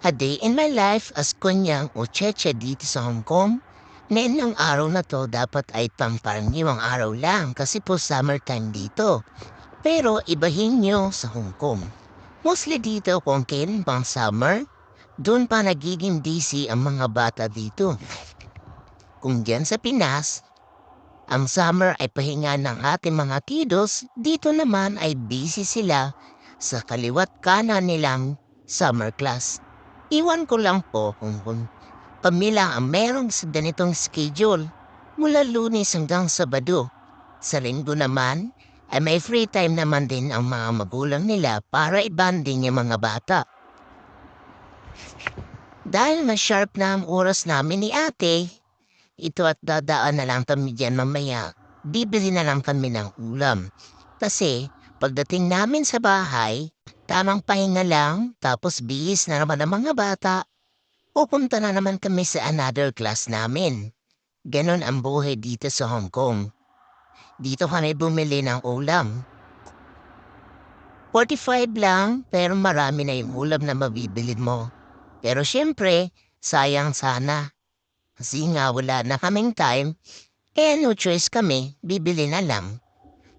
A day in my life as kunyang o cheche dito sa Hong Kong. Ngayon ng araw na to dapat ay pamparaniwang araw lang kasi po summertime dito. Pero ibahin nyo sa Hong Kong. Mostly dito kung kailan pang summer, doon pa nagiging busy ang mga bata dito. Kung dyan sa Pinas, ang summer ay pahinga ng ating mga kiddos, dito naman ay busy sila sa kaliwat kanan nilang summer class. Iwan ko lang po kung, pamila ang merong sa ganitong schedule mula lunes hanggang sabado. Sa linggo naman, ay may free time naman din ang mga magulang nila para ibanding yung mga bata. Dahil na sharp na ang oras namin ni ate, ito at dadaan na lang kami dyan mamaya. Bibili na lang kami ng ulam. Kasi pagdating namin sa bahay, tamang pahinga lang, tapos bihis na naman ang mga bata. Pupunta na naman kami sa another class namin. Ganon ang buhay dito sa Hong Kong. Dito kami bumili ng ulam. 45 lang, pero marami na yung ulam na mabibili mo. Pero syempre, sayang sana. Kasi nga wala na kaming time, eh no choice kami, bibili na lang.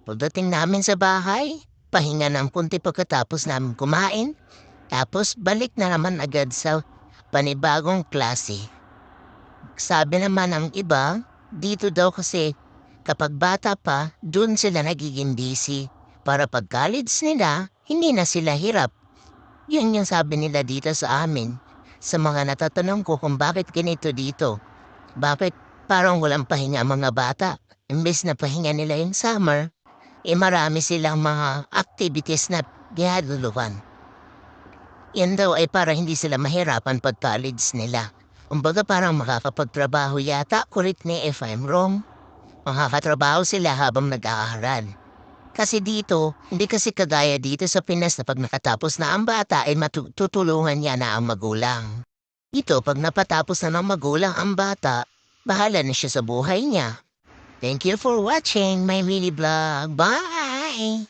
Pagdating namin sa bahay, pahinga ng punti pagkatapos namin kumain, tapos balik na naman agad sa panibagong klase. Sabi naman ng iba, dito daw kasi kapag bata pa, dun sila nagiging busy. Para pag college nila, hindi na sila hirap. Yun yung sabi nila dito sa amin. Sa mga natatanong ko kung bakit ganito dito. Bakit parang walang pahinga mga bata? Imbes na pahinga nila yung summer, eh marami silang mga activities na ginaguluhan. Yan daw ay para hindi sila mahirapan pag college nila. Kumbaga parang makakapagtrabaho yata, kulit ni if I'm wrong. Makakatrabaho sila habang nag-aaral. Kasi dito, hindi kasi kagaya dito sa Pinas na pag nakatapos na ang bata ay matutulungan niya na ang magulang. Dito, pag napatapos na ng magulang ang bata, bahala na siya sa buhay niya. Thank you for watching my mini blog. Bye!